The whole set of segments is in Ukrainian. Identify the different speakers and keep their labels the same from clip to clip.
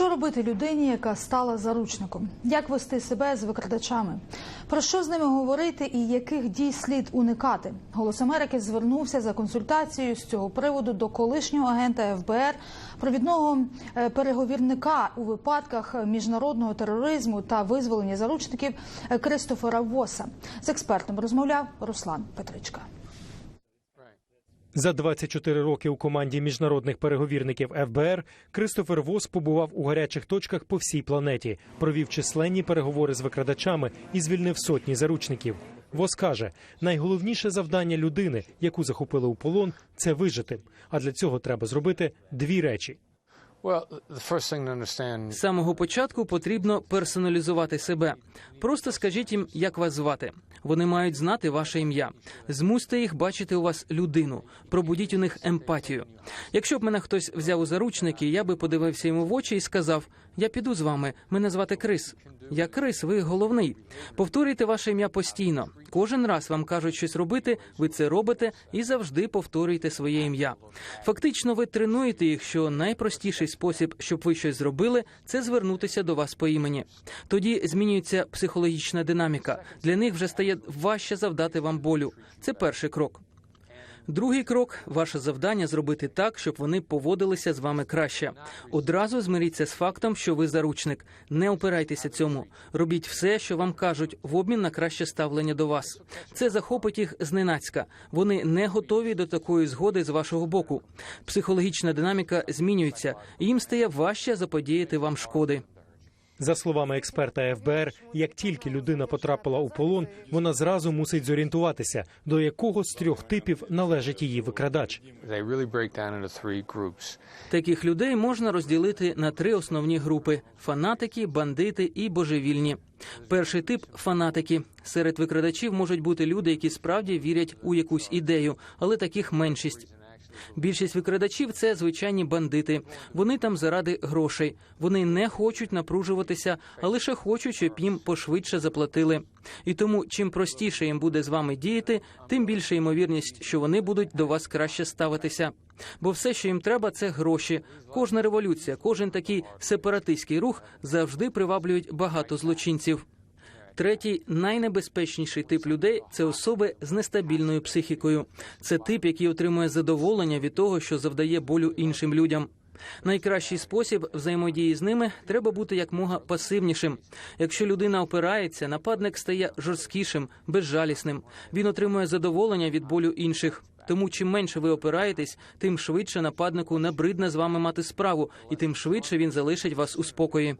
Speaker 1: Що робити людині, яка стала заручником? Як вести себе з викрадачами? Про що з ними говорити і яких дій слід уникати? Голос Америки звернувся за консультацією з цього приводу до колишнього агента ФБР, провідного е, переговірника у випадках міжнародного тероризму та визволення заручників Кристофера Воса. З експертом розмовляв Руслан Петричка.
Speaker 2: За 24 роки у команді міжнародних переговірників ФБР Кристофер Вос побував у гарячих точках по всій планеті, провів численні переговори з викрадачами і звільнив сотні заручників. Вос каже, найголовніше завдання людини, яку захопили у полон, це вижити. А для цього треба зробити дві речі.
Speaker 3: З самого початку потрібно персоналізувати себе. Просто скажіть їм, як вас звати. Вони мають знати ваше ім'я. Змусьте їх бачити у вас людину, пробудіть у них емпатію. Якщо б мене хтось взяв у заручники, я би подивився йому в очі і сказав: Я піду з вами. Мене звати Крис. Я Крис, ви головний. Повторюйте ваше ім'я постійно. Кожен раз вам кажуть щось робити, ви це робите і завжди повторюйте своє ім'я. Фактично, ви тренуєте їх, що найпростіший спосіб, щоб ви щось зробили, це звернутися до вас по імені. Тоді змінюється психологічна динаміка. Для них вже стає важче завдати вам болю. Це перший крок. Другий крок ваше завдання зробити так, щоб вони поводилися з вами краще. Одразу змиріться з фактом, що ви заручник. Не опирайтеся цьому. Робіть все, що вам кажуть, в обмін на краще ставлення до вас. Це захопить їх зненацька. Вони не готові до такої згоди з вашого боку. Психологічна динаміка змінюється, їм стає важче заподіяти вам шкоди.
Speaker 2: За словами експерта ФБР, як тільки людина потрапила у полон, вона зразу мусить зорієнтуватися, до якого з трьох типів належить її викрадач.
Speaker 3: Таких людей можна розділити на три основні групи: фанатики, бандити і божевільні. Перший тип фанатики. Серед викрадачів можуть бути люди, які справді вірять у якусь ідею, але таких меншість. Більшість викрадачів це звичайні бандити. Вони там заради грошей. Вони не хочуть напружуватися, а лише хочуть, щоб їм пошвидше заплатили. І тому, чим простіше їм буде з вами діяти, тим більша ймовірність, що вони будуть до вас краще ставитися. Бо все, що їм треба, це гроші. Кожна революція, кожен такий сепаратистський рух завжди приваблюють багато злочинців. Третій найнебезпечніший тип людей це особи з нестабільною психікою. Це тип, який отримує задоволення від того, що завдає болю іншим людям. Найкращий спосіб взаємодії з ними треба бути якмога пасивнішим. Якщо людина опирається, нападник стає жорсткішим, безжалісним. Він отримує задоволення від болю інших. Тому чим менше ви опираєтесь, тим швидше нападнику набридне з вами мати справу, і тим швидше він залишить вас у спокої.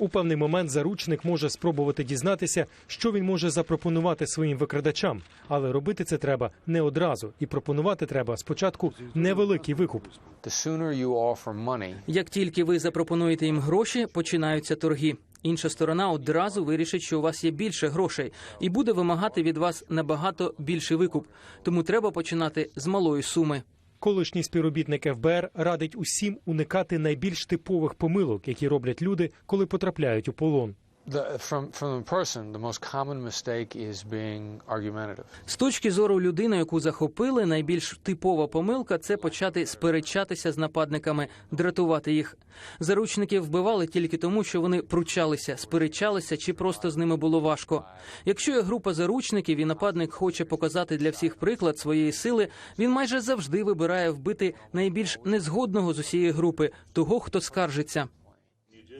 Speaker 2: У певний момент заручник може спробувати дізнатися, що він може запропонувати своїм викрадачам, але робити це треба не одразу, і пропонувати треба спочатку невеликий викуп.
Speaker 3: Як тільки ви запропонуєте їм гроші, починаються торги. Інша сторона одразу вирішить, що у вас є більше грошей, і буде вимагати від вас набагато більший викуп. Тому треба починати з малої суми.
Speaker 2: Колишній співробітник ФБР радить усім уникати найбільш типових помилок, які роблять люди, коли потрапляють у полон.
Speaker 4: The, from from the person, the most common mistake is being argumentative.
Speaker 3: З точки зору людини, яку захопили, найбільш типова помилка це почати сперечатися з нападниками, дратувати їх. Заручників вбивали тільки тому, що вони пручалися, сперечалися чи просто з ними було важко. Якщо є група заручників і нападник хоче показати для всіх приклад своєї сили, він майже завжди вибирає вбити найбільш незгодного з усієї групи, того, хто скаржиться.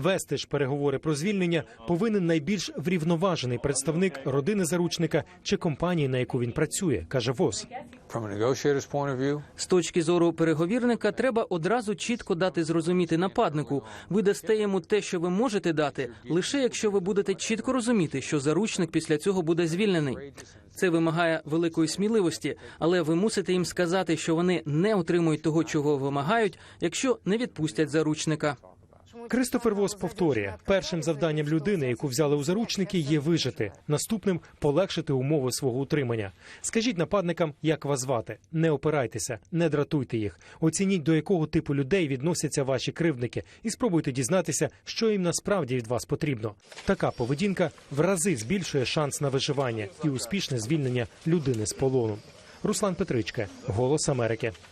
Speaker 2: Вести ж переговори про звільнення повинен найбільш врівноважений представник родини заручника чи компанії, на яку він працює, каже
Speaker 4: view,
Speaker 3: З точки зору переговірника, треба одразу чітко дати зрозуміти нападнику. Ви дасте йому те, що ви можете дати, лише якщо ви будете чітко розуміти, що заручник після цього буде звільнений. Це вимагає великої сміливості, але ви мусите їм сказати, що вони не отримують того, чого вимагають, якщо не відпустять заручника.
Speaker 2: Кристофер Вос повторює: першим завданням людини, яку взяли у заручники, є вижити. Наступним полегшити умови свого утримання. Скажіть нападникам, як вас звати. Не опирайтеся, не дратуйте їх. Оцініть, до якого типу людей відносяться ваші кривдники, і спробуйте дізнатися, що їм насправді від вас потрібно. Така поведінка в рази збільшує шанс на виживання і успішне звільнення людини з полону. Руслан Петричка, Голос Америки.